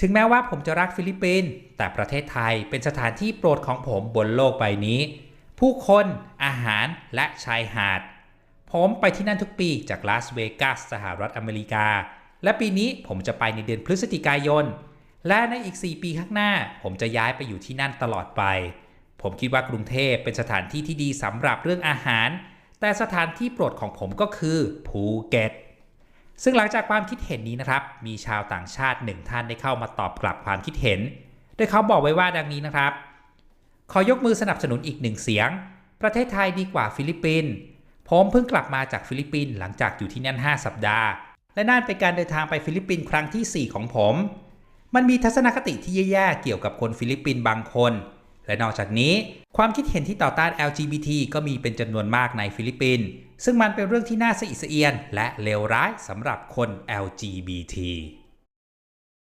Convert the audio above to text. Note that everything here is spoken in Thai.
ถึงแม้ว่าผมจะรักฟิลิปปินส์แต่ประเทศไทยเป็นสถานที่โปรดของผมบนโลกใบนี้ ผู้คนอาหารและชายหาด ผมไปที่นั่นทุกปีจากลาสเวกัสสหรัฐอเมริกา และปีนี้ผมจะไปในเดือนพฤศจิกายน และในอีก 4 ปีข้างหน้า ผมจะย้ายไปอยู่ที่นั่นตลอดไป ผมคิดว่ากรุงเทพเป็นสถานที่ที่ดีสำหรับเรื่องอาหาร แต่สถานที่โปรดของผมก็คือภูเก็ต ซึ่งหลังจากความคิดเห็นนี้นะครับ มีชาวต่างชาติหนึ่งท่านได้เข้ามาตอบกลับความคิดเห็น โดยเขาบอกไว้ว่าดังนี้นะครับ ขอยกมือสนับสนุนอีกหนึ่งเสียง ประเทศไทยดีกว่าฟิลิปปินส์ ผมเพิ่งกลับมาจากฟิลิปปินส์หลังจากอยู่ที่นั่น 5 สัปดาห์ และนั่นเป็นการเดินทางไปฟิลิปปินส์ครั้งทีสี่4 ของผม มันมีทัศนคติที่แย่ๆเกี่ยวกับคนฟิลิปปินส์บางคน และนอกจากนี้ ความคิดเห็นที่ต่อต้าน LGBT ก็มีเป็นจำนวนมากในฟิลิปปินส์ ซึ่งมันเป็นเรื่องที่น่าสะอิดสะเอียน และเลวร้ายสำหรับคน LGBT